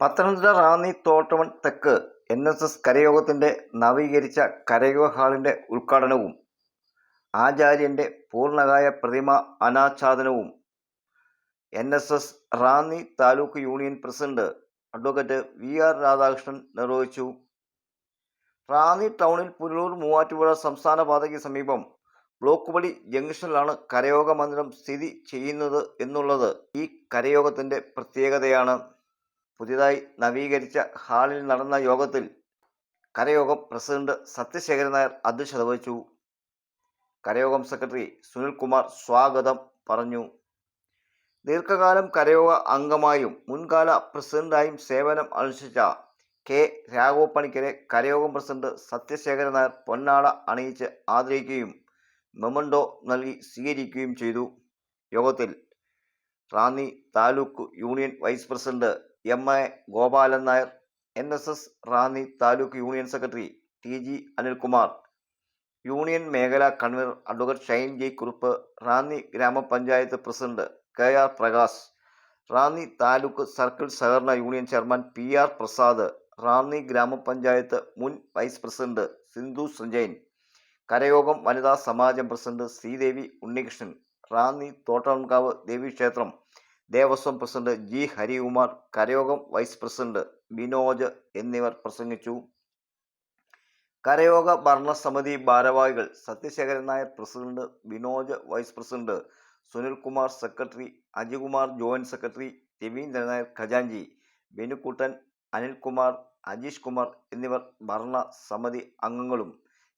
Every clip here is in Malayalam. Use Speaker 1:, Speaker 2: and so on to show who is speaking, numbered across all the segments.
Speaker 1: പത്തനംതിട്ട റാന്നി തോട്ടമൺ തെക്ക് എൻ എസ് എസ് കരയോഗത്തിന്റെ നവീകരിച്ച കരയോഗ ഹാളിന്റെ ഉദ്ഘാടനവും ആചാര്യന്റെ പൂർണകായ പ്രതിമ അനാച്ഛാദനവും. N S S Ranni taluk union president advocate V R Radhakrishnan നിർവഹിച്ചു. റാന്നി ടൗണിൽ പുനലൂർ മൂവാറ്റുപുഴ സംസ്ഥാന പാതയ്ക്ക് സമീപം ബ്ലോക്ക് പടി ജംഗ്ഷനിലാണ് കരയോഗ മന്ദിരം സ്ഥിതി ചെയ്യുന്നത് എന്നുള്ളത് ഈ കരയോഗത്തിന്റെ പ്രത്യേകതയാണ്. പുതിയതായി നവീകരിച്ച ഹാളിൽ നടന്ന യോഗത്തിൽ കരയോഗം പ്രസിഡന്റ് സത്യശേഖരൻ നായർ അധ്യക്ഷത വഹിച്ചു. കരയോഗം സെക്രട്ടറി സുനിൽകുമാർ സ്വാഗതം പറഞ്ഞു. ദീർഘകാലം കരയോഗ അംഗമായും മുൻകാല പ്രസിഡന്റായും സേവനം അനുഷ്ഠിച്ച കെ രാഘവപ്പണിക്കരെ കരയോഗം പ്രസിഡന്റ് സത്യശേഖരൻ നായർ പൊന്നാട അണിയിച്ച് ആദരിക്കുകയും മെമൻഡോ നൽകി സ്വീകരിക്കുകയും ചെയ്തു. യോഗത്തിൽ Ranni taluk union vice president M. A. Gopalan Nair N. S. S. Ranni taluk union secretary T. G. Anilkumar union മേഖലാ convener advocate Shine J. Kurup Ranni ഗ്രാമപഞ്ചായത്ത് president K. R. Prakash Ranni taluk circle സഹകരണ union chairman P. R. Prasad Ranni ഗ്രാമപഞ്ചായത്ത് മുൻ വൈസ് പ്രസിഡന്റ് സിന്ധു സഞ്ജയൻ കരയോഗം വനിതാ സമാജം പ്രസിഡന്റ് ശ്രീദേവി ഉണ്ണികൃഷ്ണൻ റാന്നി തോട്ടംകാവ് ദേവീക്ഷേത്രം ദേവസ്വം പ്രസിഡന്റ് ജി. ഹരികുമാർ കരയോഗം വൈസ് പ്രസിഡന്റ് ബിനോജ് എന്നിവർ പ്രസംഗിച്ചു. കരയോഗ ഭരണസമിതി ഭാരവാഹികൾ Sathyasekharan Nair president Binoj vice president Sunilkumar secretary Ajikumar joint secretary Raveendran Nair ഖജാൻജി Benukuttan Anilkumar Ajeesh Kumar എന്നിവർ ഭരണ സമിതി അംഗങ്ങളും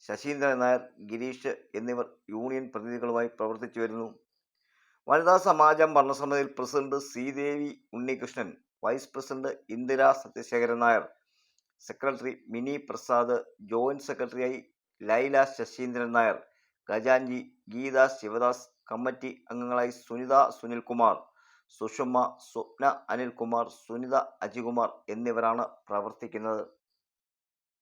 Speaker 1: ശശീന്ദ്രൻ നായർ ഗിരീഷ് എന്നിവർ യൂണിയൻ പ്രതിനിധികളുമായി പ്രവർത്തിച്ചു വരുന്നു വനിതാ സമാജം ഭരണസമിതിയിൽ president Sreedevi Unnikrishnan vice president Indira Sathyasekharan Nair secretary Mini Prasad joint സെക്രട്ടറിയായി ലൈല ശശീന്ദ്രൻ നായർ ഖജാൻജി ഗീത ശിവദാസ് കമ്മിറ്റി അംഗങ്ങളായി സുനിത സുനിൽകുമാർ സുഷമ സ്വപ്ന അനിൽകുമാർ സുനിത അജികുമാർ എന്നിവരാണ് പ്രവർത്തിക്കുന്നത്.